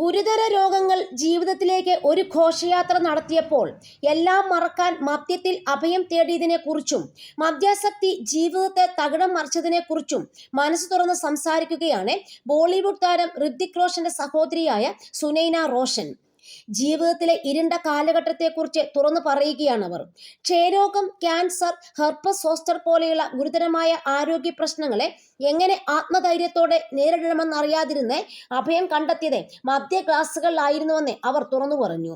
ഗുരുതര രോഗങ്ങൾ ജീവിതത്തിലേക്ക് ഒരു ഘോഷയാത്ര നടത്തിയപ്പോൾ എല്ലാം മറക്കാൻ മദ്യത്തിൽ അഭയം തേടിയതിനെക്കുറിച്ചും മദ്യാസക്തി ജീവിതത്തെ തകിടം മറിച്ചതിനെക്കുറിച്ചും മനസ്സ് തുറന്ന് സംസാരിക്കുകയാണ് ബോളിവുഡ് താരം ഋത്തിക് റോഷന്റെ സഹോദരിയായ സുനൈന റോഷൻ. ജീവിതത്തിലെ ഇരുണ്ട കാലഘട്ടത്തെക്കുറിച്ച് തുറന്നു പറയുകയാണ് അവർ ക്ഷയരോഗം ക്യാൻസർ ഹെർപ്പസ് ഹോസ്റ്റർ പോലെയുള്ള ഗുരുതരമായ ആരോഗ്യ പ്രശ്നങ്ങളെ എങ്ങനെ ആത്മധൈര്യത്തോടെ നേരിടണമെന്നറിയാതിരുന്ന് അഭയം കണ്ടെത്തിയത് മദ്യ ക്ലാസ്സുകളിലായിരുന്നുവെന്ന് അവർ തുറന്നു പറഞ്ഞു.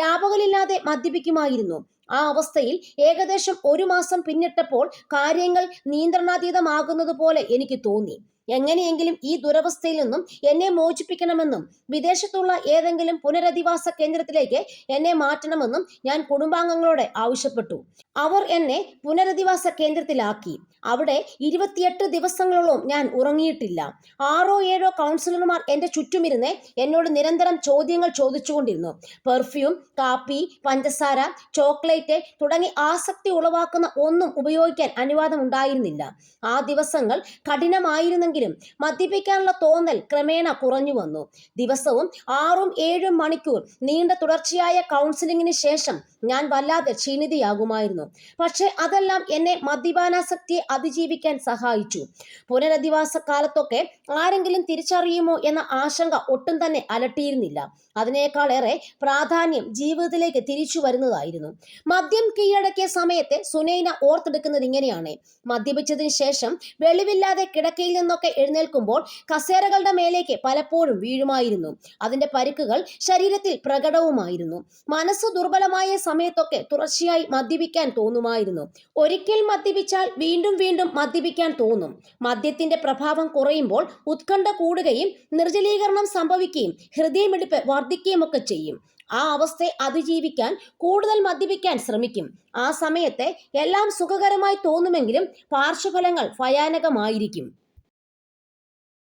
രാപകലില്ലാതെ മദ്യപിക്കുമായിരുന്നു. ആ അവസ്ഥയിൽ ഏകദേശം ഒരു മാസം പിന്നിട്ടപ്പോൾ കാര്യങ്ങൾ നിയന്ത്രണാതീതമാകുന്നത് പോലെ എനിക്ക് തോന്നി. എങ്ങനെയെങ്കിലും ഈ ദുരവസ്ഥയിൽ നിന്നും എന്നെ മോചിപ്പിക്കണമെന്നും വിദേശത്തുള്ള ഏതെങ്കിലും പുനരധിവാസ കേന്ദ്രത്തിലേക്ക് എന്നെ മാറ്റണമെന്നും ഞാൻ കുടുംബാംഗങ്ങളോട് ആവശ്യപ്പെട്ടു. അവർ എന്നെ പുനരധിവാസ കേന്ദ്രത്തിലാക്കി. അവിടെ ഇരുപത്തിയെട്ട് ദിവസങ്ങളോളം ഞാൻ ഉറങ്ങിയിട്ടില്ല. ആറോ ഏഴോ കൗൺസിലർമാർ എന്റെ ചുറ്റുമിരുന്ന് എന്നോട് നിരന്തരം ചോദ്യങ്ങൾ ചോദിച്ചുകൊണ്ടിരുന്നു. പെർഫ്യൂം കാപ്പി പഞ്ചസാര ചോക്ലേറ്റ് തുടങ്ങി ആസക്തി ഉളവാക്കുന്ന ഒന്നും ഉപയോഗിക്കാൻ അനുവാദം ഉണ്ടായിരുന്നില്ല ആ ദിവസങ്ങൾ കഠിനമായിരുന്നെങ്കിലും മദ്യപിക്കാനുള്ള തോന്നൽ ക്രമേണ കുറഞ്ഞു വന്നു. ദിവസവും ആറും ഏഴും മണിക്കൂർ നീണ്ട തുടർച്ചയായ കൗൺസിലിങ്ങിന് ശേഷം ഞാൻ വല്ലാതെ ക്ഷീണിതയാകുമായിരുന്നു. പക്ഷെ അതെല്ലാം എന്നെ മദ്യപാനാസക്തിയെ അതിജീവിക്കാൻ സഹായിച്ചു. പുനരധിവാസ കാലത്തൊക്കെ ആരെങ്കിലും തിരിച്ചറിയുമോ എന്ന ആശങ്ക ഒട്ടും തന്നെ അലട്ടിയിരുന്നില്ല. അതിനേക്കാളേറെ പ്രാധാന്യം ജീവിതത്തിലേക്ക് തിരിച്ചു വരുന്നതായിരുന്നു. മദ്യം കീഴടക്കിയ സമയത്തെ സുനൈന ഓർത്തെടുക്കുന്നത് ഇങ്ങനെയാണ്. മദ്യപിച്ചതിന് ശേഷം വെളിവില്ലാതെ കിടക്കയിൽ നിന്നൊക്കെ എഴുന്നേൽക്കുമ്പോൾ കസേരകളുടെ മേലേക്ക് പലപ്പോഴും വീഴുമായിരുന്നു. അതിന്റെ പരിക്കുകൾ ശരീരത്തിൽ പ്രകടവുമായിരുന്നു. മനസ്സ് ദുർബലമായ സമയത്തൊക്കെ തുടർച്ചയായി മദ്യപിക്കാൻ തോന്നുമായിരുന്നു. ഒരിക്കൽ മദ്യപിച്ചാൽ വീണ്ടും വീണ്ടും മദ്യപിക്കാൻ തോന്നും. മദ്യത്തിന്റെ പ്രഭാവം കുറയുമ്പോൾ ഉത്കണ്ഠ കൂടുകയും നിർജലീകരണം സംഭവിക്കുകയും ഹൃദയമിടിപ്പ് വർദ്ധിക്കുകയും ഒക്കെ ചെയ്യും. ആ അവസ്ഥയെ അതിജീവിക്കാൻ കൂടുതൽ മദ്യപിക്കാൻ ശ്രമിക്കും. ആ സമയത്തെ എല്ലാം സുഖകരമായി തോന്നുമെങ്കിലും പാർശ്വഫലങ്ങൾ ഭയാനകമായിരിക്കും.